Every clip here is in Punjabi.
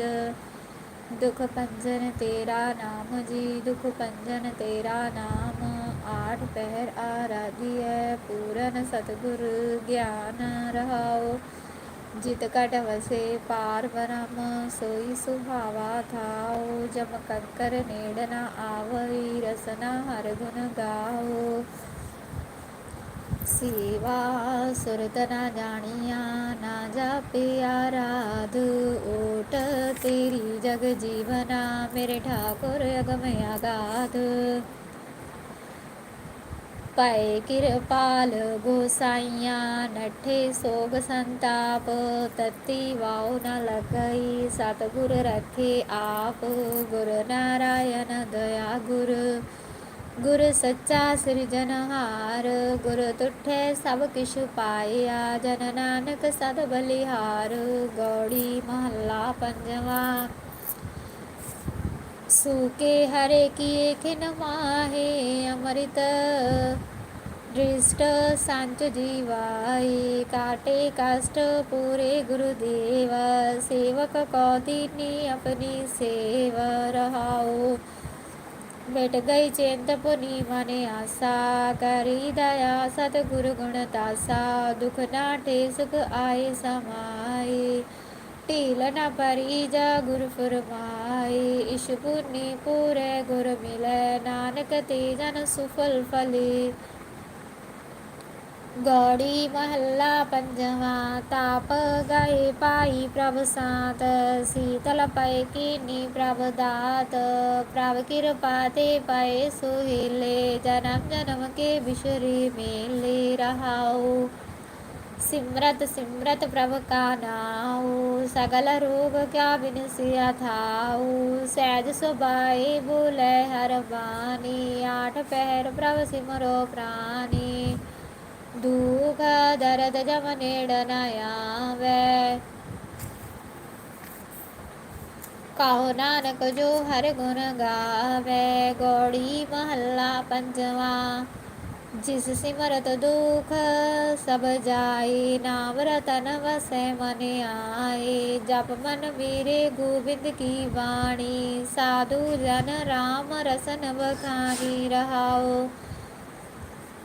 ਕਾਜ ਦੁਖ ਪੰਜਨ ਤੇਰਾ ਨਾਮ ਜੀ ਦੁਖ ਪੰਜਨ ਤੇਰਾ ਨਾਮ, ਆਠ ਪਹਿਰ ਆਰਾਧੀਐ, ਪੂਰਨ ਸਤਿਗੁਰ ਗਿਆਨ ਰਹਾਓ ਜਿਤ ਕਟ ਵਸੇ ਪਾਰ ਬ੍ਰਹਮ ਸੋਈ ਸੁਹਾਵਾ ਥਾਓ ਜਮ ਕੰਕਰ ਨੇੜ ਨ ਆਵਈ, ਰਸਨਾ ਹਰ ਗੁਣ ਗਾਓ ਸੇਵਾ ਸੁਰਤ ਨਾ ਜਾਣੀਆ, ਨਾ ਜਾਪਿਆ ਰਾਧ ਓਟ ਤੇਰੀ ਜਗ ਜੀਵਨਾ, ਮੇਰੇ ਠਾਕੁਰ ਅਗਮ ਅਗਾਧ ਪਏ ਕਿਰਪਾਲ ਗੋਸਾਈਆਂ, ਨਠੇ ਸੋਗ ਸੰਤਾਪ। ਤਤੀ ਵਾਉ ਨ ਲਗਈ, ਸਤਿਗੁਰ ਰਖੇ ਆਪ। ਗੁਰ ਨਾਰਾਇਣ ਦਇਆ ਗੁਰ ਗੁਰ ਸੱਚਾ ਸਿਰਜਨਹਾਰ ਗੁਰ ਤੁਠੇ ਸਭ ਕਿਛ ਪਾਇਆ, ਜਨ ਨਾਨਕ ਸਦ ਬਲਿਹਾਰ, ਗੌੜੀ ਮਹੱਲਾ ਪੰਜਵਾ। ਸੂਕੇ ਹਰੇ ਕੀਏ ਖਿਨ ਮਾਹੇ, ਅੰਮ੍ਰਿਤ ਦ੍ਰਿਸ਼ਟ ਸੰਚ ਜੀਵਾਈ ਕਾਟੇ ਕਸ਼ਟ ਪੂਰੇ ਗੁਰਦੇਵ ਸੇਵਕ ਕੋ ਦੀਨੀ ਆਪਣੀ ਸੇਵ ਰਹਾਓ ਮਿਟ ਗਈ ਚਿੰਤ ਪੁਨੀ ਮਨ ਆਸਾ ਕਰੀ ਦਇਆ ਸਤ ਗੁਰ ਗੁਣ ਤਾਸਾ ਦੁਖ ਨਾਟੇ ਸੁਖ ਆਏ ਸਮਾਏ। ਢੀਲ ਨ ਪਰੀ ਜਾ ਗੁਰ ਫਰਮਾਏ ਇਸ਼ ਪੁਨੀ ਪੂਰੇ ਗੁਰ ਮਿਲੈ ਨਾਨਕ ਤੇ ਜਨ ਸੁਫਲ ਫਲੇ ਗੌੜੀ ਮਹੱਲਾ ਪੰਜਵਾ, ਤਾਪ ਗਏ ਪਾਈ ਪ੍ਰਭ ਸਾਤ, ਸੀਤਲ ਪਏ ਕੀਨੀ ਪ੍ਰਭ ਦਾਤ, ਪ੍ਰਭ ਕਿਰਪਾ ਤੇ ਪਏ ਸੁਹੀਲੇ, ਜਨਮ ਜਨਮ ਕੇ ਬਿਸ਼ਰੀ ਮੇਲੇ ਰਹਾਉ। ਸਿਮਰਤ ਸਿਮਰਤ ਪ੍ਰਭ ਕਾ ਨਾਉ, ਸਗਲ ਰੋਗ ਕਿਆ ਬਿਨਸਿਆ ਥਾਉ। ਸਹਿਜ ਸੁਭਾਏ ਬੋਲੇ ਹਰ ਬਾਣੀ, ਆਠ ਪਹਿਰ ਪ੍ਰਭ ਸਿਮਰੋ ਪ੍ਰਾਨੀ। ਦੁਖ ਦਰਦ ਜਮ ਨੇੜ ਨ ਆਵੇ ਕਹੋ ਨਾਨਕ ਜੋ ਹਰ ਗੁਣ ਗਾਵੇ ਗੋੜੀ ਮਹੱਲਾ ਪੰਜਵਾ ਜਿਸ ਸਿਮਰਤ ਦੁਖ ਸਭ ਜਾਈ ਨਾਮ ਰਤਨ ਵਸੈ ਮਨ ਆਏ ਜਪ ਮਨ ਵੀਰੇ ਗੋਬਿੰਦ ਕੀ ਬਾਣੀ ਸਾਧੂ ਜਨ ਰਾਮ ਰਸਨ ਬਖਾਨੀ ਰਹਾਓ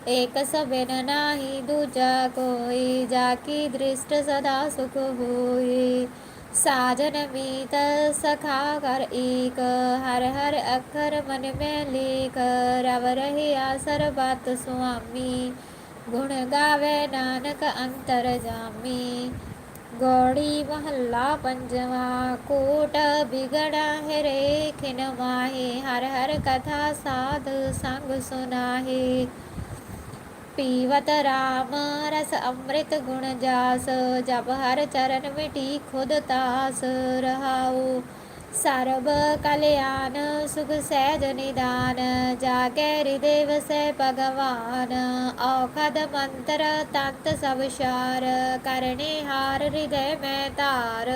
ਏਕ ਸਬਨ ਨਾਹੀ, ਦੂਜਾ ਕੋਈ, ਜਾ ਕੀ ਦ੍ਰਿਸ਼ਟ ਸਦਾ ਸੁਖ ਹੋਈ। ਸਾਜਨ ਮੀਤ ਸਖਾ ਕਰ ਏਕ ਹਰ ਹਰ ਅਖਰ ਮਨ ਮੈਂ ਲੇਖ ਰਵ ਰਹਿਆ ਸਰਬਤ ਸੁਆਮੀ, ਗੁਣ ਗਾਵੇ ਨਾਨਕ ਅੰਤਰ ਜਾਮੀ। ਗੋੜੀ ਮਹੱਲਾ ਪੰਜਵਾ, ਕੋਟ ਬਿਗੜਾ ਹਰੇ ਖਿਨ ਮਾਹੇ ਹਰ ਹਰ ਕਥਾ ਸਾਧ ਸੰਗ ਸੁਨਾਹੇ। ਪੀਵਤ ਰਾਮ, ਰਸ ਅੰਮ੍ਰਿਤ ਗੁਣ ਜਾਸ ਜਬ ਹਰ ਚਰਨ ਮਿਟੀ ਖੁਦ ਤਾਸ, ਰਹਾਉ। ਸਰਬ ਕਲਿਆਣ, ਸੁਖ ਸਹਿਜ ਨਿਦਾਨ, ਜਾਗੇ ਹਿਰਦੇ ਵਸੈ ਭਗਵਾਨ। ਔਖਦ ਮੰਤਰ ਤੰਤ ਸਭ ਸ਼ਾਰ, ਕਰਨੇ ਹਾਰ ਹਿਰਦੇ ਮੈਂ ਧਾਰ।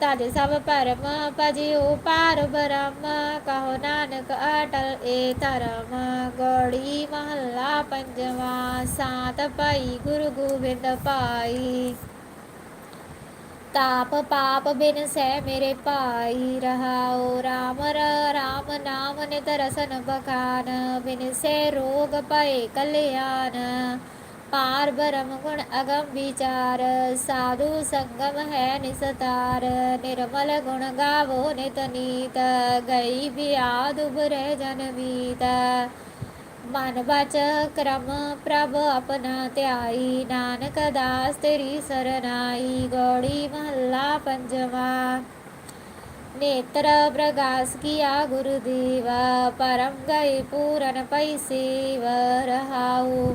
ਤਜ ਸਭ ਪਰਮ ਭਜਿਓ ਪਾਰ ਬ੍ਰਹਮ, ਕਹੋ ਨਾਨਕ ਅਟਲ ਏ ਧਰਮ। ਗੋੜੀ ਮਹੱਲਾ ਪੰਜਵਾ, ਸਾਤ ਭਾਈ ਗੁਰੂ ਗੋਬਿੰਦ ਪਾਈ ਤਾਪ ਪਾਪ ਬਿਨ ਸਹਿ ਮੇਰੇ ਭਾਈ। ਰਹਾਉ ਰਾਮ ਰਾਮ ਨਾਮ ਨਿਤ ਰਸਨ ਬਖਾਨ। ਬਿਨ ਸੇ ਰੋਗ ਪਏ ਕਲਿਆਣ। ਪਾਰ ਬ੍ਰਹਮ ਗੁਣ ਅਗਮ ਵਿਚਾਰ, ਸਾਧੂ ਸੰਗਮ ਹੈ ਨਿਸਤਾਰ, ਨਿਰਮਲ ਗੁਣ ਗਾਵੋ ਨਿਤ ਨੀਤ, ਗਈ ਬਿਆਦ ਉਬਰੇ ਜਨ ਮੀਤ। ਮਨ ਬਚ ਕਰਮ ਪ੍ਰਭ ਆਪਣਾ ਧਿਆਈ, ਨਾਨਕ ਦਾਸ ਤੇਰੀ ਸਰਨਾਈ, ਗੋੜੀ ਮਹੱਲਾ ਪੰਜਵਾ। ਨੇਤਰ ਪ੍ਰਗਾਸ ਕੀਆ ਗੁਰਦੇਵਾ, ਪਰਮ ਗਏ ਪੂਰਨ ਪਈ ਸੇਵ, ਰਹਾਉ।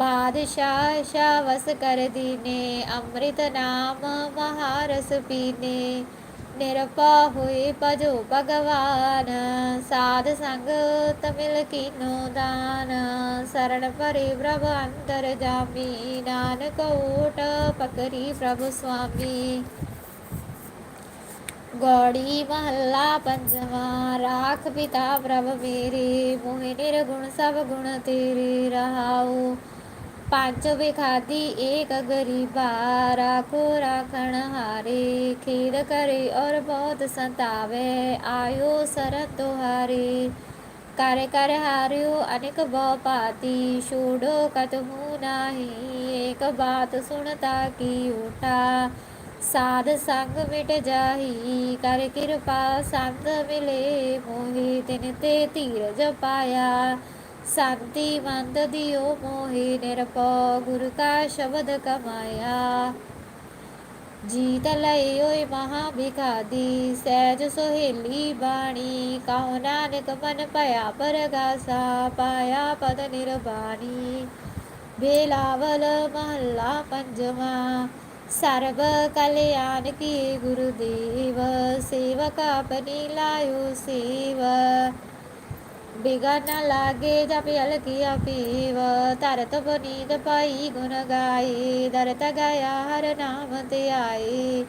ਬਾਦਸ਼ਾਹ ਸ਼ਾਹ ਵਸ ਕਰ ਦੀਨੇ, ਅੰਮ੍ਰਿਤ ਨਾਮ ਮਹਾਰਸ ਪੀਨੇ। ਨਿਰਪਾ ਹੋਏ ਭਜੋ ਭਗਵਾਨ, ਸਾਧ ਸੰਗ ਤਮਿਲ ਕੀਨੋ ਦਾਨ। ਸਰਣ ਪਰੇ ਪ੍ਰਭ ਅੰਤਰ ਜਾਮੀ, ਨਾਨਕ ਓਟ ਪਕਰੀ ਪ੍ਰਭ ਸੁਆਮੀ। ਗੌੜੀ ਮਹੱਲਾ ਪੰਜਵਾਂ, ਰਾਖ ਪਿਤਾ ਪ੍ਰਭ ਮੇਰੇ, ਮੋਹਿ ਨਿਰਗੁਣ ਸਭ ਗੁਣ ਤੇਰੇ, ਰਹਾਉ। ਪੰਜ ਵਿਖਾਦੀ ਏਕ ਗਰੀਬਾ, ਰਾਖੋ ਰਾਖਣ ਹਾਰੇ ਖੀਦ ਕਰੇ ਔਰ ਬਹੁਤ ਸੰਤਾਵੇ, ਆਇਓ ਸਰਨ ਤੁਹਾਰੇ। ਕਰ ਕਰ ਹਾਰਿਓ ਅਨੇਕ ਬਹੁ ਪਾਤੀ ਛੋੜੋ ਕਤਹੂ ਨਾਹੀ, ਏਕ ਬਾਤ ਸੁਣਤਾ ਕੀ ਊਟਾ ਸਾਧ ਸੰਗ ਮਿਟ ਜਾਹੀ, ਕਰ ਕਿਰਪਾ ਸੰਤ ਮਿਲੇ ਮੋਹਿ ਤਿਨ ਤੇ ਧੀਰਜ ਪਾਇਆ। ਸ਼ਾਂਤੀ ਮੰਦ ਦਿਓ ਮੋਹਿ ਨਿਰਪਉ ਗੁਰ ਕਾ ਸ਼ਬਦ ਕਮਾਇਆ। ਜੀਤ ਲਈ ਓਏ ਮਹਾ ਬਿਖਾਦੀ ਸਹਿਜ ਸੁਹੇਲੀ ਬਾਣੀ, ਕਹੋ ਨਾਨਕ ਮਨ ਭਇਆ ਪਰਗਾਸਾ, ਪਾਇਆ ਪਦ ਨਿਰਬਾਣੀ। ਬੇਲਾਵਲ ਮਹੱਲਾ ਪੰਜਵਾਂ, ਸਰਬ ਕਲਿਆਣ ਕੀ ਗੁਰਦੇਵ, ਸੇਵਕ ਆਪਣੀ ਲਾਇਓ ਸੇਵਾ। ਬਿਗਨ ਲਾਗੇ ਜਪ ਅਲ ਕੀਆ ਪੀਵ ਤਰਤ ਬਨੀਦ ਪਾਈ ਗੁਣ ਗਾਈ ਦਰਤ ਗਿਆ ਹਰ ਨਾਮ ਤੇ ਆਈ।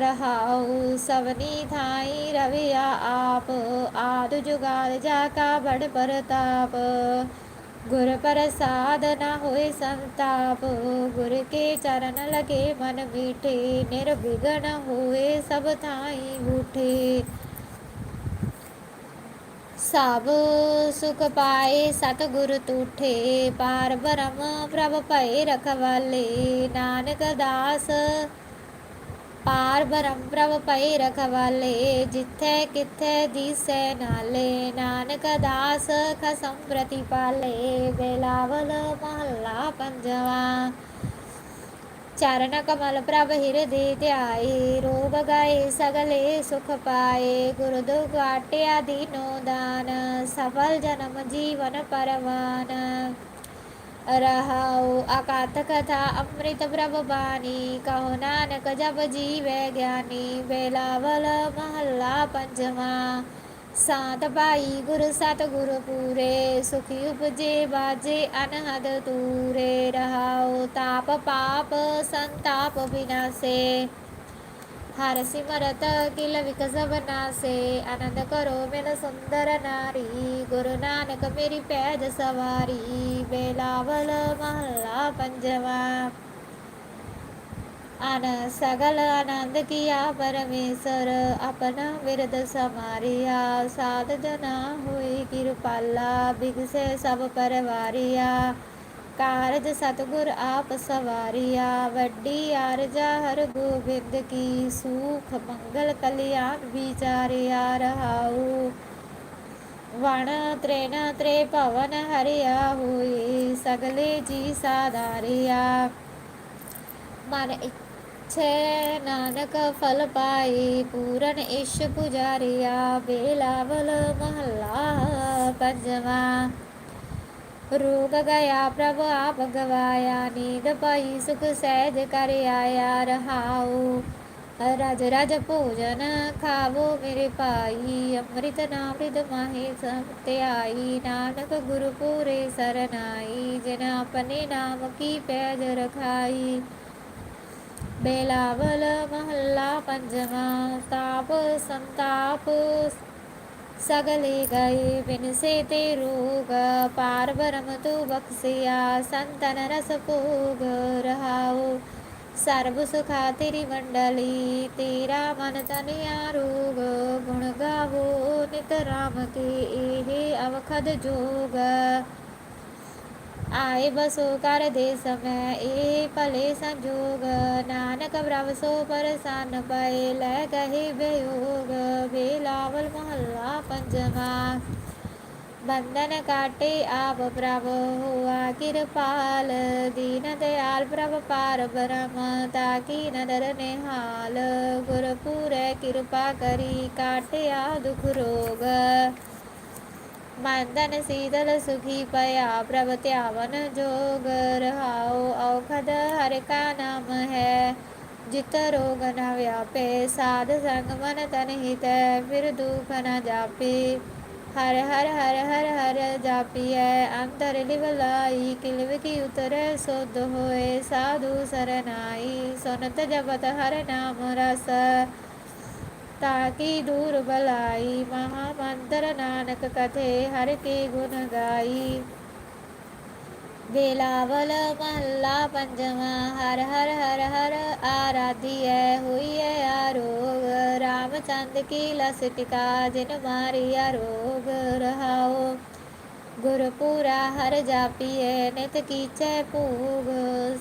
ਰਹਾਉ ਸਵਨੀ ਥਾਈ ਰਵਿਆ ਆਪ, ਆਦ ਜੁਗਾਲ ਜਾ ਕਾ ਬੜ ਪ੍ਰਤਾਪ। ਗੁਰ ਪ੍ਰਸਾਦ ਨਾ ਹੋਏ ਸੰਤਾਪ, ਗੁਰ ਕੇ ਚਰਨ ਲਗੇ ਮਨ ਮੀਠੇ, ਨਿਰਵਿਘਨ ਹੋਏ ਸਭ ਥਾਈ ਬੂਠੇ। ਸਭ ਸੁਖ ਪਾਏ, ਸਤਿਗੁਰ ਤੂਠੇ ਪਾਰ ਬ੍ਰਹਮ ਪ੍ਰਭ ਭਏ ਰਖਵਾਲੇ। ਨਾਨਕ ਦਾਸ ਪਾਰ ਬ੍ਰਹਮ ਪ੍ਰਭ ਭਏ ਰਖਵਾਲੇ। ਜਿੱਥੇ ਕਿੱਥੇ ਦੀਸੈ ਨਾਲੇ, ਨਾਨਕ ਦਾਸ ਖਸਮ ਪ੍ਰਤੀਪਾਲੇ। ਬੇਲਾਵਲ ਮਹੱਲਾ ਪੰਜਵਾ। ਚਰਨ ਕਮਲ ਪ੍ਰਭ ਹਿਰਦੇ ਧਿਆਏ, ਰੋਗ ਗਏ ਸਗਲੇ ਸੁਖ ਪਾਏ, ਗੁਰ ਦੁਖ ਆਟਿਆ ਦੀਨੋ ਦਾਨ, ਸਫਲ ਜਨਮ ਜੀਵਨ ਪਰਵਾਨ। ਰਹਾਉ ਅਕਾਤ ਕਥਾ ਅੰਮ੍ਰਿਤ ਪ੍ਰਭ ਬਾਣੀ, ਕਹੋ ਨਾਨਕ ਜਬ ਜੀਵੈ ਗਿਆਨੀ ਬੇਲਾਵਲ ਮਹੱਲਾ ਪੰਜਵਾ। સાત પાઈ ગુરુ સાત ગુરુ પૂરે સુખી ઉપજે બાજે અનહદ તુરે રહાઓ તાપ પાપ સંતાપ વિનાશે હર સિમરત કિલ વિકસ બનાશે આનંદ કરો મેન સુંદર નારી ગુરુ નાનક મેરી પેદ સવારી બેલાવલ મહલ્લા પંજવા ਅਨ ਸਗਲ ਆਨੰਦ ਕੀਆ ਪਰਮੇਸ਼ਰ, ਆਪਣਾ ਵਿਰਦ ਸਮਾਰਿਆ ਸਾਧ ਜਨਾ ਹੋਈ ਕਿਰਪਾਲਾ, ਬਿਗਸੇ ਸਭ ਪਰਵਾਰਿਆ। ਕਾਰਜ ਸਤਗੁਰ ਆਪ ਸਵਾਰਿਆ। ਵੱਡੀ ਅਰਜਾ ਹਰ ਗੋਬਿੰਦ ਕੀ, ਸੁਖ ਮੰਗਲ ਕਲਿਆਣ ਵਿਚਾਰਿਆ ਰਹਾਉ। ਵਣ ਤ੍ਰੇਨ ਤ੍ਰੇ ਭਵਨ ਹਰਿਆ ਹੋਏ ਸਗਲੇ ਜੀ ਸਾਧਾਰਿਆ। ਮਨ ਇੱਛੇ ਨਾਨਕ ਫਲ ਪਾਏ ਪੂਰਨ ਇਸ਼ ਪੁਜਾਰਿਆ ਬੇਲਾਵਲ ਮਹੱਲਾ ਪੰਜਵਾ। ਰੋਗ ਗਿਆ ਪ੍ਰਭ ਆਪ ਗਵਾਇਆ, ਨੀਂਦ ਪਾਈ ਸੁਖ ਸਹਿਜ ਕਰ ਆਇਆ, ਰਹਾਉ। ਰਜ ਰਜ ਭੋਜਨ ਖਾਵੋ ਮੇਰੇ ਭਾਈ, ਅੰਮ੍ਰਿਤ ਨਾਮ ਰਿਦ ਮਾਹੇ ਸੰਤਿਆਈ ਨਾਨਕ ਗੁਰੂ ਪੂਰੇ ਸਰਨਾਈ, ਜਿਨ ਆਪਣੇ ਨਾਮ ਕੀ ਪੈਜ ਰਖਾਈ। ਬੇਲਾਵਲ ਮਹੱਲਾ ਪੰਜਵਾ ਤਾਪ ਸੰਤਾਪ ਸਗਲੇ ਗਏ ਬਿਨਸੇ ਤੇ ਰੋਗ ਪਾਰ ਬਰਮ ਤੂ ਬਖਸਿਆ ਸੰਤਨ ਰਸ ਭੋਗ ਰਹਾਉ ਸਰਬ ਸੁਖਾ ਤੇਰੀ ਮੰਡਲੀ ਤੇਰਾ ਮਨ ਤਨ ਆਰੋਗ ਗੁਣ ਗਾਵੋ ਨਿਤ ਰਾਮ ਕੇ ਇਹ ਅਵਖਦ ਜੋਗ ਆਏ ਬਸੋ ਕਰ ਦੇ ਸਮੈ ਇਹ ਭਲੇ ਸੰਜੋਗ, ਨਾਨਕ ਪ੍ਰਭ ਸੋ ਪਰਸਨ ਪਏ, ਲੈ ਕਹੇ ਬਿਯੋਗ ਬੇਲਾਵਲ ਮਹੱਲਾ ਪੰਜਵਾ। ਬੰਧਨ ਕਾਟੇ ਆਪ ਪ੍ਰਭ, ਹੋਆ ਕਿਰਪਾਲ, ਦੀਨ ਦਿਆਲ ਪ੍ਰਭ ਪਾਰ ਬ੍ਰਹਮ, ਤਾਕੀ ਨਦਰ ਨਿਹਾਲ ਗੁਰ ਕਿਰਪਾ ਕਰੀ, ਕਾਟਿਆ ਦੁਖ ਰੋਗ। ਮਨ ਸੀਤਲ ਸੁਖੀ ਪਿਆ ਪ੍ਰਭ ਧਿਆਵਨ ਜੋਗ ਰਹਾਉ ਔਖਦ ਹਰਿ ਕਾ ਨਾਮ ਹੈ ਜਿਤ ਰੋਗ ਨ ਵਿਆਪੇ ਸਾਧ ਸੰਗ ਮਨ ਤਨ ਹਿਤੈ ਫਿਰ ਦੁਖ ਨ ਜਾਪੀ ਹਰ ਹਰ ਹਰ ਹਰ ਹਰ ਜਾਪੀਐ ਅੰਤਰ ਲਿਵ ਲਾਈ ਕਿਲਵ ਕੀ ਉਤਰੈ ਸੋਧ ਹੋਏ ਸਾਧੂ ਸਰਨਾਈ ਸੁਨਤ ਜਪਤ ਹਰ ਨਾਮ ਰਸ ਤਾਕੀ ਦੂਰ ਬਲਾਈ ਮਹਾ ਮੰਤਰ ਨਾਨਕ ਕਥੇ ਹਰ ਕੀ ਗੁਣ ਗਾਈ ਬੇਲਾਵਲ ਮਹੱਲਾ ਪੰਜਵਾਂ ਹਰ ਹਰ ਹਰ ਹਰ ਆਰਾਧੀਐ ਹੋਈਐ ਆਰੋਗ ਰਾਮਚੰਦ ਕੀ ਲਸ ਟਿਕਾ ਜਿਨ ਮਾਰਿਆ ਰੋਗ ਰਹਾਓ ਗੁਰਪੂਰਾ ਹਰ ਜਾਪੀਐ ਨਿਤ ਕੀਚੈ ਭੂਗ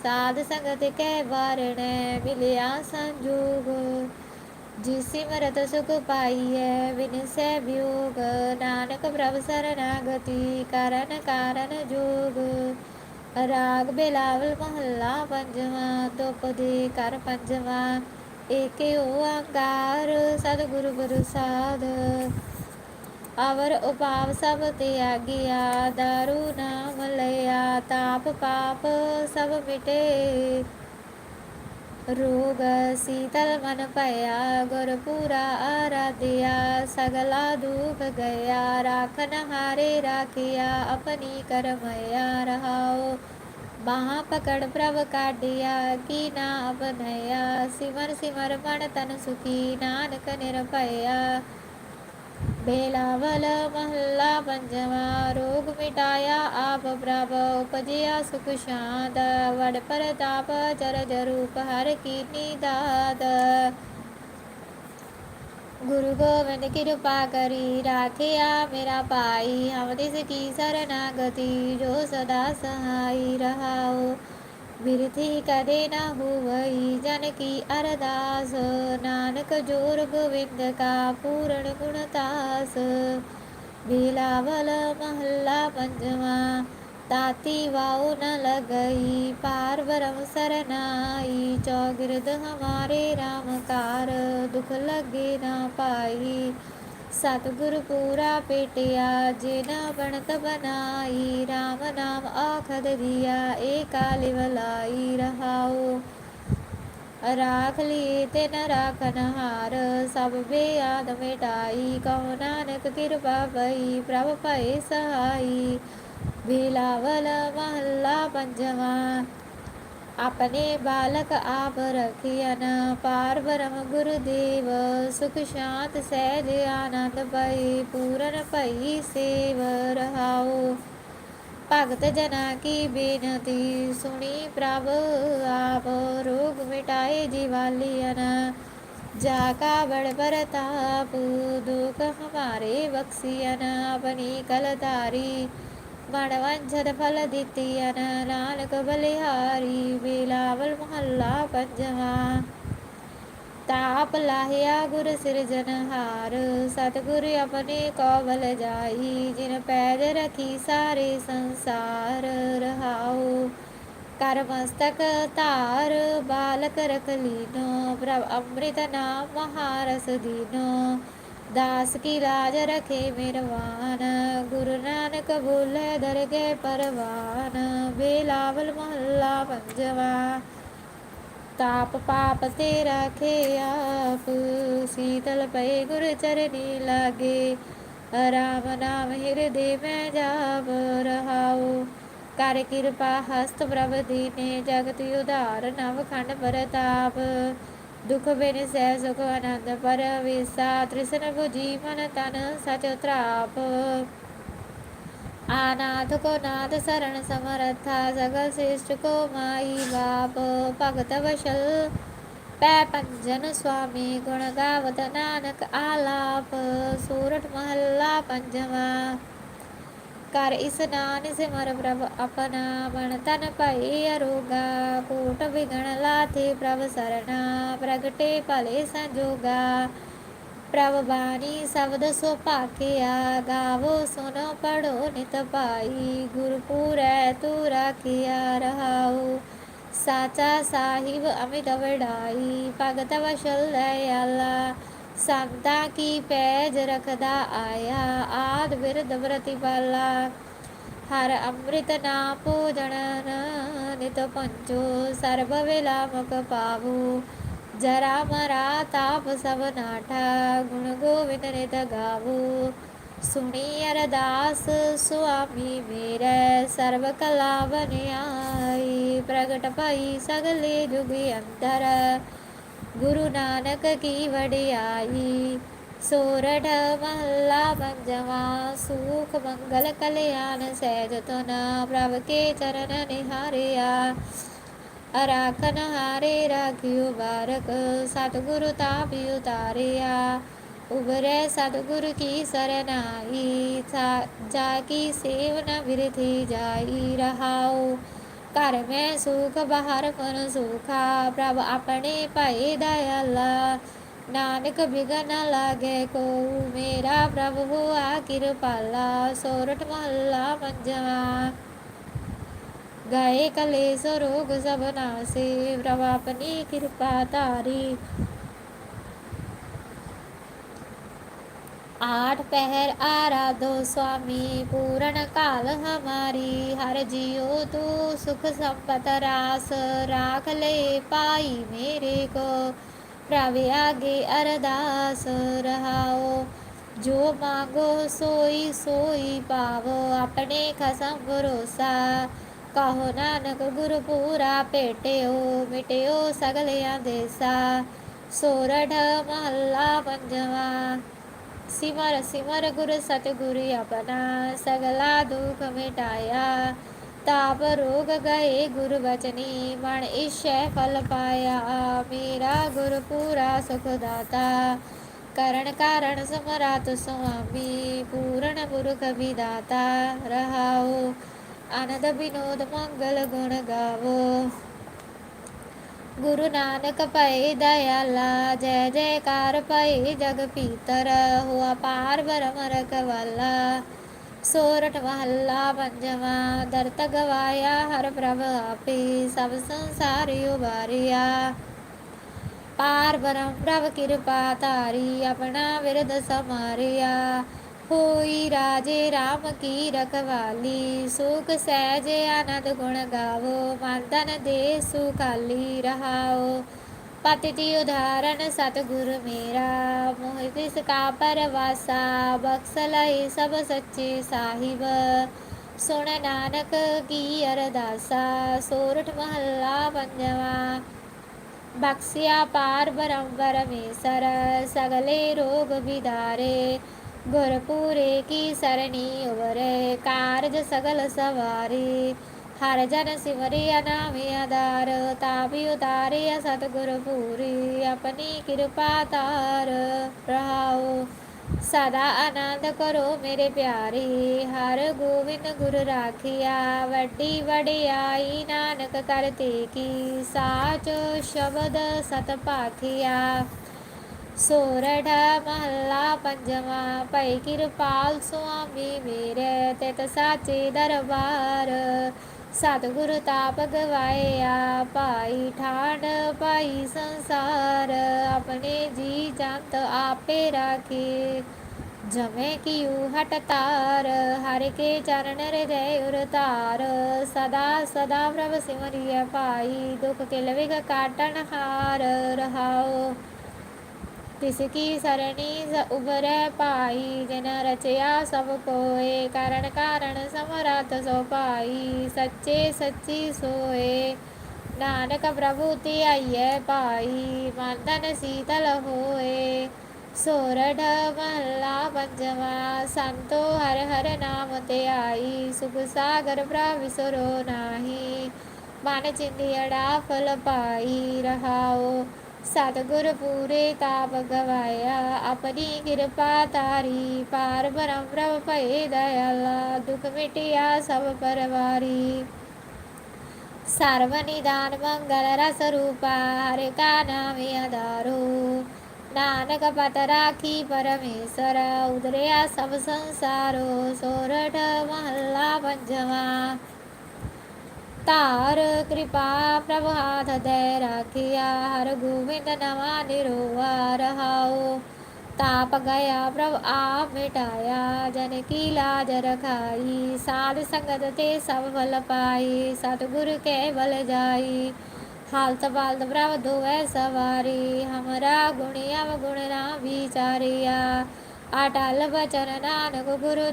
ਸਾਧ ਸੰਗਤ ਕੈ ਵਾਰਣੈ ਮਿਲਿਆ ਸੰਜੋਗ ਜਿ ਸਿਮਰਤ ਸੁਖ ਪਾਈਐ ਵਿਨਸੈ ਵਿਯੋਗ ਨਾਨਕ ਪ੍ਰਭ ਸਰਨਾਗਤੀ ਕਰਨ ਕਾਰਨ ਜੋਗ। ਰਾਗ ਬਿਲਾਵਲ ਮਹੱਲਾ ਪੰਜਵਾਂ ਤੁਪਦੀ ਕਰ ਪੰਜਵਾਂ, ਏਕੇ ਓੰਕਾਰ ਸਤਿਗੁਰੂ ਪ੍ਰਸਾਦ। ਅਵਰ ਉਪਾਵ ਸਭ ਤਿਆਗਿਆ, ਦਾਰੂ ਨਾਮ ਲਿਆ, ਤਾਪ ਪਾਪ ਸਭ ਮਿਟੇ। ਰੋਗ ਸੀਤਲ ਮਨ ਭਇਆ ਗੁਰਪੂਰਾ ਆਰਾਧਿਆ ਸਗਲਾ ਦੁਖ ਗਿਆ ਰਾਖਨ ਹਾਰੇ ਰਾਖਿਆ ਆਪਣੀ ਕਰਮਇਆ ਰਹਾਓ ਬਾਹਾਂ ਪਕੜ ਪ੍ਰਭ ਕਾਢਿਆ ਕੀ ਨਾ ਅਪਨਇਆ ਸਿਮਰ ਸਿਮਰ ਮਨ ਤਨ ਸੁਖੀ ਨਾਨਕ ਨਿਰਭਇਆ ਬੇਲਾਵਲ ਮਹੱਲਾ ਪੰਜਵਾ ਰੋਗ ਮਿਟਾਇਆ ਆਪ ਪ੍ਰਭ ਉਪਜਿਆ ਸੁਖ ਸ਼ਾਂਤ ਵਡ ਪ੍ਰਤਾਪ ਚਰਜ ਰੂਪ ਹਰ ਕੀਨੀ ਦਾਤ ਗੁਰੂ ਗੋਬਿੰਦ ਕਿਰਪਾ ਕਰੀ ਰਾਖਿਆ ਮੇਰਾ ਭਾਈ ਹਮ ਤਿਸ ਕੀ ਸਰਨਾਗਤੀ ਜੋ ਸਦਾ ਸਹਾਈ ਰਹਾਓ ਬਿਰਥੀ ਕਦੇ ਨਾ ਹੋਵਈ ਜਨ ਕੀ ਅਰਦਾਸ। ਨਾਨਕ ਜੋਰ ਗੋਵਿੰਦ ਕਾ ਪੂਰਨ ਗੁਣ ਤਾਸ। ਬਿਲਾਵਲ ਮਹੱਲਾ ਪੰਜਵਾ, ਤਾਤੀ ਵਾਉ ਨ ਲਗਈ ਪਾਰ ਬਰਮ ਸਰਨਾਈ। ਚੌਗਿਰਦ ਹਮਾਰੇ RAM ਕਾਰ ਦੁਖ ਲਗੇ ਨਾ ਪਾਈ। ਸਤਿਗੁਰ ਪੂਰਾ ਪੇਟਿਆ ਜਿਨ ਬਣਤ ਬਨਾਈ RAM ਨਾਮ ਆਖਦ ਦਿਆ ਏਕਾ ਲਿਵ ਲਾਈ ਰਹਾਉ। ਰਾਖ ਲਈ ਤੇ ਨ ਰਾਖਨ ਹਾਰ ਸਭ ਬੇਆਦ ਮਿਟਾਈ, ਕਹੋ ਨਾਨਕ ਕਿਰਪਾ ਪਈ, ਪ੍ਰਭ ਭਏ ਸਹਾਈ। ਬਿਲਾਵਲ ਮਹੱਲਾ ਪੰਜਵਾਂ ਆਪਣੇ ਬਾਲਕ ਆਪ ਰਖਿਆਨ ਪਾਰ ਬ੍ਰਹਮ ਗੁਰਦੇਵ, ਸੁਖ ਸ਼ਾਂਤ ਸਹਿਜ ਆਨੰਦ ਪਈ ਪੂਰਨ ਭਈ ਸੇਵ ਰਹਾਉ ਭਗਤ ਜਨਾ ਕੀ ਬੇਨਤੀ ਸੁਣੀ ਪ੍ਰਭ ਆਪ, ਰੋਗ ਮਿਟਾਏ ਜਿਵਾਲੀਨ ਜਾ ਕਾ ਬੜ ਪ੍ਰਤਾਪ, ਦੁਖ ਹਮਾਰੇ ਬਖਸੀਨ ਆਪਣੀ ਕਲਤਾਰੀ। ਮਨ ਵੰਝਦ ਫਲ ਦਿੱਤੀਨ ਨਾਨਕ ਬਲਿਹਾਰੀ ਬਿਲਾਵਲ ਮਹੱਲਾ ਪੰਜਵਾਂ ਤਾਪ ਲਾਹਿਆ ਗੁਰ ਸਿਰਜਨਹਾਰ ਸਤਿਗੁਰ ਆਪਣੇ ਕੋਵਲ ਜਾਈ ਜਿਨ ਪੈਦ ਰਖੀ ਸਾਰੇ ਸੰਸਾਰ, ਰਹਾਉ ਕਰ ਮਸਤਕ ਧਾਰ, ਬਾਲਕ ਰਖ ਲੀਨੋ, ਪ੍ਰਭ ਅੰਮ੍ਰਿਤ ਨਾਮ ਮਹਾਰਸ ਦੀਨੋ। ਦਾਸ ਕੀ ਲਾਜ ਰਖੇ ਮਿਰਵਾਨ, ਗੁਰੂ ਨਾਨਕ ਬੋਲੇ ਦਰਗੇ ਪਰਵਾਨ ਬੇਲਾਵਲ ਮਹੱਲਾ ਪੰਜਵਾ। ਤਾਪ ਪਾਪ ਤੇ ਰਾਖੇ ਆਪ, ਸੀਤਲ ਪਏ ਗੁਰ ਚਰਨੀ ਲਾਗੇ। ਰਾਮ ਨਾਮ ਹਿਰਦੇ ਮੈਂ ਜਾਪ ਰਹਾਉ। ਕਰ ਕਿਰਪਾ ਹਸਤ ਪ੍ਰਭ ਦੀਨੇ, ਜਗਤ ਉਧਾਰ ਨਵ ਖੰਡ ਪ੍ਰਤਾਪ। ਦੁਖ ਬਿਨ ਸਹਿ ਸੁਖ ਆਨੰਦ ਪਰਵੇਸਾ ਤ੍ਰਿਸ਼ਨ 부ਜੀ ਮਨ ਤਨ ਸਚ ਤ੍ਰਾਪ ਆਨਾਥ ਕੋ ਨਾਥ ਸਰਣ ਸਮਰਥਾ, ਸਗਲ ਸ੍ਰਿਸ਼ਟ ਕੋ ਮਾਈ ਬਾਪ। ਭਗਤ ਵਸ਼ਲ ਪੈ ਪੰਜਨ ਸੁਆਮੀ, ਗੁਣ ਗਾਵਤ ਨਾਨਕ ਆਲਾਪ। ਸੂਰਠ ਮਹੱਲਾ ਪੰਜਵਾ। ਕਰ ਇਸਨਾਨ ਸਿਮਰ ਪ੍ਰਭ ਆਪਣਾ ਮਨ ਤਨ ਭਈ ਅਰੋਗਾ, ਕੋਟ ਵਿਗਣ ਲਾਥੇ ਪ੍ਰਭ ਸਰਣਾ, ਪ੍ਰਗਟੇ ਭਲੇ ਸੰਜੋਗਾ। ਪ੍ਰਭ ਬਾਣੀ ਸ਼ਬਦ ਸੋ ਭਾਕਿਆ, ਗਾਵੋ ਸੁਨੋ ਪੜੋ ਨਿਤ ਪਾਈ ਗੁਰਪੂਰੈ ਤੂ ਰਾਖਿਆ ਰਹਾਉ, ਸਾਚਾ ਸਾਹਿਬ ਅਮਿਤ ਵਡਾਈ। ਭਗਤ ਵਸ਼ਲ ਲੈ ਆਲਾ ਸੰਤਾਂ ਕੀ ਪੈਜ ਰਖਦਾ ਆਇਆ, ਆਦ ਬਿਰਦ ਪ੍ਰਤੀਪਾਲਾ। ਹਰ ਅੰਮ੍ਰਿਤ ਨਾਮ ਭੋਜਨ ਨਿਤ ਪੰਚੋ ਸਰਬ ਵੇਲਾ ਮੁਖ ਪਾਵੋ। ਜਰਾ ਮਰਾ ਤਾਪ ਸਭ ਨਾਠਾ, ਗੁਣ ਗੋਵਿੰਦ ਨਿਤ ਗਾਵੋ। ਸੁਣੀ ਅਰਦਾਸ ਸੁਆਮੀ ਮੇਰੇ, ਸਰਬ ਕਲਾ ਬਨਿਆਈ, ਪ੍ਰਗਟ ਭਈ ਸਗਲੇ ਜੁਗ ਅੰਤਰ ਗੁਰੂ ਨਾਨਕ ਕੀ ਵਡਿਆਈ? ਸੋਰਠ ਮਹੱਲਾ ਪੰਜਵਾ, ਸੁਖ ਮੰਗਲ ਕਲਿਆਣ ਸਹਿਜ ਤੁਨ ਪ੍ਰਭ ਕੇ ਚਰਨ ਨਿਹਾਰਿਆ। ਅਰਾਖਨ ਹਾਰੇ ਰਾਖਿਓ ਬਾਰਕ, ਸਤਿਗੁਰੂ ਤਾਪਿ ਉਤਾਰਿਆ। ਉਬਰੇ ਸਤਿਗੁਰ ਕੀ ਸਰਨਾਈ ਜਾ ਕੀ ਸੇਵਨ ਬਿਰਥੀ ਜਾਈ ਰਹਾਉ। ਘਰ ਮੈਂ ਸੁਖ, ਬਾਹਰ ਮਨ ਸੁਖਾ? ਪ੍ਰਭ ਆਪਣੇ ਭਏ ਦਇਆਲਾ, ਨਾਨਕ ਬਿਗਨ ਲਾਗੇ ਕੋ ਮੇਰਾ ਪ੍ਰਭ ਹੋਆ ਕਿਰਪਾਲਾ ਸੋਰਠ ਮਹੱਲਾ ਪੰਜਵਾ ਗਏ ਕਲੇਸ਼ ਰੋਗ ਸਭ ਨਾਸੇ, ਪ੍ਰਭ ਆਪਣੀ ਕਿਰਪਾ ਧਾਰੀ। आठ पहर आराधो स्वामी पूर्ण काल हमारी हर जियो तू सुख संपत रास राख ले पाई मेरे को प्रभु आगे अरदास रहाओ जो मांगो सोई सोई पावो अपने खसम भरोसा कहो नानक गुरु पूरा पेटियो मिटियो सगलिया देसा सोरठ महला पंजवा ਸਿਮਰ ਸਿਮਰ ਗੁਰ ਸਤਿਗੁਰ ਆਪਣਾ ਸਗਲਾ ਦੁਖ ਮਿਟਾਇਆ ਤਾਪ ਰੋਗ ਗਏ ਗੁਰ ਬਚਨੀ ਮਨ ਇਸ਼ੈ ਫਲ ਪਾਇਆ ਮੇਰਾ ਗੁਰ ਪੂਰਾ ਸੁਖ ਦਾਤਾ ਕਰਨ ਕਾਰਣ ਸਮਰਾਤ ਸੁਆਮੀ ਪੂਰਨ ਪੁਰਖ ਵਿਦਾਤਾ ਰਹਾਉ ਆਨੰਦ ਬਿਨੋਦ ਮੰਗਲ ਗੁਣ ਗਾਵੋ ਗੁਰੂ ਨਾਨਕ ਭਏ ਦਇਆਲਾ, ਜੈ ਜੈਕਾਰ ਭਏ ਜਗ ਪੀਤਰ ਹੋਆ ਪਾਰ ਬਰਮ ਰਖਵਾਲਾ। ਸੋਰਠ ਮਹੱਲਾ ਪੰਜਵਾ, ਦਰਤ ਗਵਾਇਆ ਹਰ ਪ੍ਰਭ ਆਪੇ, ਸਭ ਸੰਸਾਰ ਉਬਾਰਿਆ ਪਾਰ ਬਰਮ ਪ੍ਰਭ ਕਿਰਪਾ ਧਾਰੀ, ਆਪਣਾ ਵਿਰਧ ਸਮਾਰਿਆ। ਹੋਈ ਰਾਜੇ ਰਾਮ ਕੀ ਰਖਵਾਲੀ, ਸੁਖ ਸਹਿਜ ਆਨੰਦ ਗੁਣ ਗਾਵੋ, ਮਨ ਦੇ ਸੁਖਾਲੀ ਰਹਾਓ। ਪਤਿ ਉਦਾਹਰਨ ਸਤਿਗੁਰ ਮੇਰਾ, ਮੋਹ ਤਿਸ ਕਾ ਪਰਵਾਸਾ, ਬਖਸ਼ ਲਈ ਸਭ ਸੱਚੇ ਸਾਹਿਬ। ਸੁਣ ਨਾਨਕ ਕੀ ਅਰਦਾਸਾ, ਸੋਰਠ ਮਹੱਲਾ ਪੰਜਵਾ। ਬਖਸ਼ਿਆ ਪਾਰ ਬਰੰਬਰ ਮੇਸਰ, ਸਗਲੇ ਰੋਗ ਵਿਦਾਰੇ। ਗੁਰਪੂਰੇ ਕੀ ਸਰਣੀ ਉਵਰੇ ਕਾਰਜ ਸਗਲ ਸਵਾਰੀ। ਹਰ ਜਨ ਸਿਮਰਿ ਅਨਾਮਿ ਆਧਾਰ ਤਾਪਿ ਉਤਾਰਿਆ ਸਤਿਗੁਰ ਪੂਰੀ, ਆਪਣੀ ਕਿਰਪਾ ਤਾਰ ਰਹਾਉ। ਸਦਾ ਆਨੰਦ ਕਰੋ ਮੇਰੇ ਪਿਆਰੀ, ਹਰ ਗੋਬਿੰਦ ਗੁਰ ਰਾਖਿਆ। ਵੱਡੀ ਵਡਿਆਈ ਨਾਨਕ ਕਰਤੇ ਕੀ, ਸਾਚ ਸ਼ਬਦ ਸਤ ਪਾਖਿਆ। ਸੋਰਠ ਮਹੱਲਾ ਪੰਜਵਾ ਭਈ ਕਿਰਪਾਲ ਸੁਆਮੀ ਮੇਰੇ ਤਿਤ ਸਾਚੇ ਦਰਬਾਰ ਸਤਿਗੁਰ ਤਾਪ ਗਵਾਇਆ ਭਾਈ ਠਾਣ ਭਾਈ ਸੰਸਾਰ ਆਪਣੇ ਜੀ ਜੰਤ ਆਪੇ ਰਾਖੇ ਜਮੇ ਕਿਉ ਹਟ ਤਾਰ ਹਰ ਕੇ ਚਰਨ ਰਜੈ ਉਰ ਤਾਰ ਸਦਾ ਸਦਾ ਪ੍ਰਭ ਸਿਮਰਿਐ ਭਾਈ ਦੁਖ ਕੇ ਲਵੇਗ ਕਾਟਣ ਹਾਰ ਰਹਾਓ ਤਿਸ ਕੀ ਸਰਣੀ ਉਬਰੈ ਪਾਈ ਜਨ ਰਚਿਆ ਸਭ ਕੋਏ ਕਰਨ ਕਾਰਣ ਸਮਰਥ ਸੋ ਪਾਈ ਸੱਚੇ ਸੱਚੀ ਸੋਏ। ਨਾਨਕ ਪ੍ਰਭੂ ਤੇ ਆਈਐ ਪਾਈ ਮਨ ਸੀਤਲ ਹੋਏ। ਸੋਰਠ ਮਹਲਾ ਪੰਜਵਾ, ਸੰਤੋ ਹਰ ਹਰ ਨਾਮ ਤੇ ਆਈ ਸੁਖ ਸਾਗਰ ਪ੍ਰਭ ਵਿਸਰੋ ਨਾਹੀ। ਮਨ ਚਿੰਦਿੜਾ ਸਤਿਗੁਰ ਪੂਰੇ ਤਾਪ ਗਵਾਇਆ ਆਪਣੀ ਕਿਰਪਾ ਤਾਰੀ ਪਾਰ ਬ੍ਰਹਮ ਪ੍ਰਭ ਭਏ ਦਇਆਲਾ ਦੁਖ ਮਿਟਿਆ ਸਭ ਪਰਵਾਰੀ ਸਰਵ ਨਿਦਾਨ ਮੰਗਲ ਰਸ ਰੂਪਾ ਹਰਿ ਕਾ ਨਾਮ ਆਧਾਰੋ ਨਾਨਕ ਪਤ ਰਾਖੀ ਪਰਮੇਸ਼ਰ ਉਦਰਿਆ ਸਭ ਸੰਸਾਰੋ ਸੋਰਠ ਮਹੱਲਾ ਪੰਜਵਾ ਤਾਰ ਕਿਰਪਾ ਪ੍ਰਭ ਹਾਥ ਦੇ ਰਾਖਿਆ, ਹਰ ਗੋਬਿੰਦ ਨਵਾ ਨਿਰੋਆ ਰਹਾਉ। ਤਾਪ ਗਿਆ ਪ੍ਰਭ ਆਪ ਮਿਟਾਇਆ, ਜਨ ਕੀ ਲਾਜ ਰਖਾਈ, ਸਾਧ ਸੰਗਤ ਤੇ ਸਭ ਫਲ ਪਾਈ, ਸਤਿਗੁਰ ਕੇ ਬਲ ਜਾਈ। ਹਾਲਤ ਬਾਲਤ ਪ੍ਰਭ ਦੋਵੇਂ ਸਵਾਰੀ, ਹਮਰਾ ਗੁਣ ਅਵਗੁਣ ਨਾ ਵਿਚਾਰਿਆ। ਅਟਲ ਬਚਨ ਨਾਨਕ ਗੁਰੂ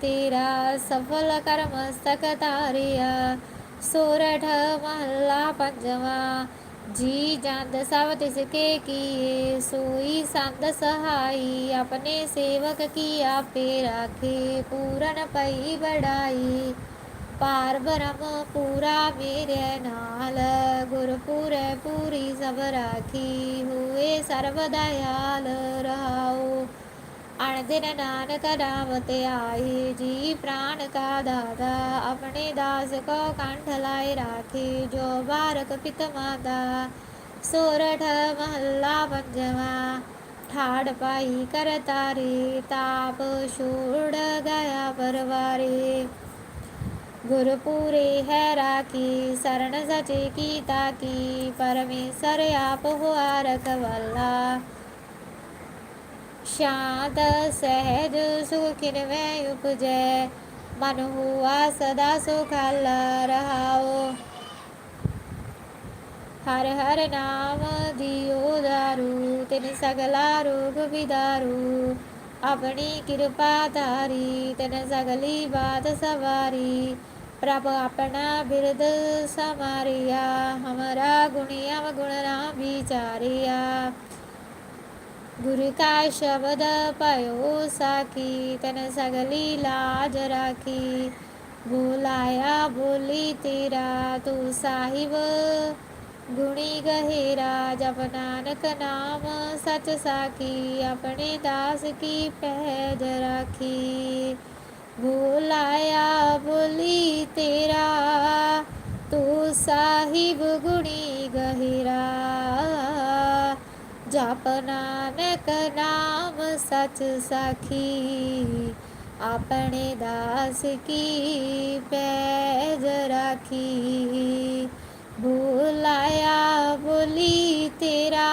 ਤੇਰਾ ਸਫਲ ਕਰ ਮਸਤਕ ਤਾਰਿਆ ਸੋਰਠ ਮਹੱਲਾ ਪੰਜਵਾ, ਜੀ ਜੰਦ ਸਭ ਤਿਸ ਕੇ ਕੀਏ, ਸੋਈ ਸੰਤ ਸਹਾਈ, ਆਪਣੇ ਸੇਵਕ ਕੀ ਆਪੇ ਰਾਖੇ, ਪੂਰਨ ਪਈ ਬੜਾਈ ਪਾਰ ਬ੍ਰਹਮ ਪੂਰਾ ਮੇਰੇ ਨਾਲ, ਗੁਰਪੂਰੈ ਪੂਰੀ ਸਭ ਰਾਖੀ, ਹੋਏ ਸਰਬ ਦਇਆਲ ਰਹਾਓ। ਅਣਦਿਨ ਨਾਨਕ ਨਾਮ ਤੇ ਆਈ ਜੀ ਪ੍ਰਾਨ ਕਾ ਦਾਦਾ, ਆਪਣੇ ਦਾਸ ਕੋ ਕੰਠ ਲਾਇ ਰਾਖੀ, ਜੋ ਬਾਰਕ ਪਿਤ ਮਾਤਾ, ਸੋਰਠ ਮਹੱਲਾ ਪੰਜਵਾ, ਠਾੜ ਪਾਈ ਕਰ ਤਾਰੀ, ਤਾਪ ਛੋੜ ਗਿਆ ਪਰਵਾਰੇ। ਗੁਰਪੂਰੇ ਹੈ ਰਾਖੀ ਸਰਣ ਸਚੇ ਕੀ ਤਾਕੀ ਪਰਮੇਸ਼ਰ ਆਪ ਹੁਆ ਸ਼ਾਂਤ ਸਹਿਜ ਸੁਖ ਮੈਂ ਉਪਜੈ, ਮਨ ਹੁਆ ਸਦਾ ਸੁਖਾਲ ਰਹਾਓ ਹਰ ਹਰ ਨਾਮ ਦਿਓ ਦਾਰੂ, ਤਿਨ ਸਗਲਾ ਰੋਗ ਵਿਦਾਰੂ। ਆਪਣੀ ਕਿਰਪਾ ਧਾਰੀ, ਤਿਨ ਸਗਲੀ ਬਾਤ ਸਵਾਰੀ। ਪ੍ਰਭ ਆਪਣਾ ਬਿਰਦ ਸਮਾਰਿਆ, ਹਮਰਾ ਗੁਣੀ ਅਵਗੁਣ ਰਾਮ ਵਿਚਾਰਿਆ। ਗੁਰ ਕਾ ਸ਼ਬਦ ਪਇਓ ਸਾਖੀ, ਤਨ ਸਗਲੀ ਲਾਜ ਰਾਖੀ। ਬੁਲਾਇਆ ਬੋਲੀ ਤੇਰਾ, ਤੂੰ ਸਾਹਿਬ ਗੁਣੀ ਗਹਿਰਾ, ਜਪ ਨਾਨਕ ਨਾਮ ਸਚ ਸਾਖੀ, ਆਪਣੇ ਦਾਸ ਕੀ ਪਹਿਜ ਰਾਖੀ। ਬੁਲਾਇਆ ਬੋਲੀ ਤੇਰਾ, ਤੂੰ ਸਾਹਿਬ ਗੁਣੀ ਗਹਿਰਾ। ਜਪ ਨਾਨਕ ਨਾਮ ਸਚ ਸਾਖੀ, ਆਪਣੇ ਦਾਸ ਕੀ ਪੈਜ ਰਾਖੀ? ਭੁਲਾਇਆ ਬੋਲੀ ਤੇਰਾ,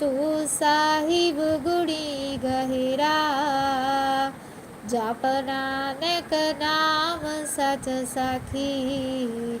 ਤੂੰ ਸਾਹਿਬ ਗੁੜੀ ਗਹਿਰਾ। ਜਪ ਨਾਨਕ ਨਾਮ ਸਚ ਸਾਖੀ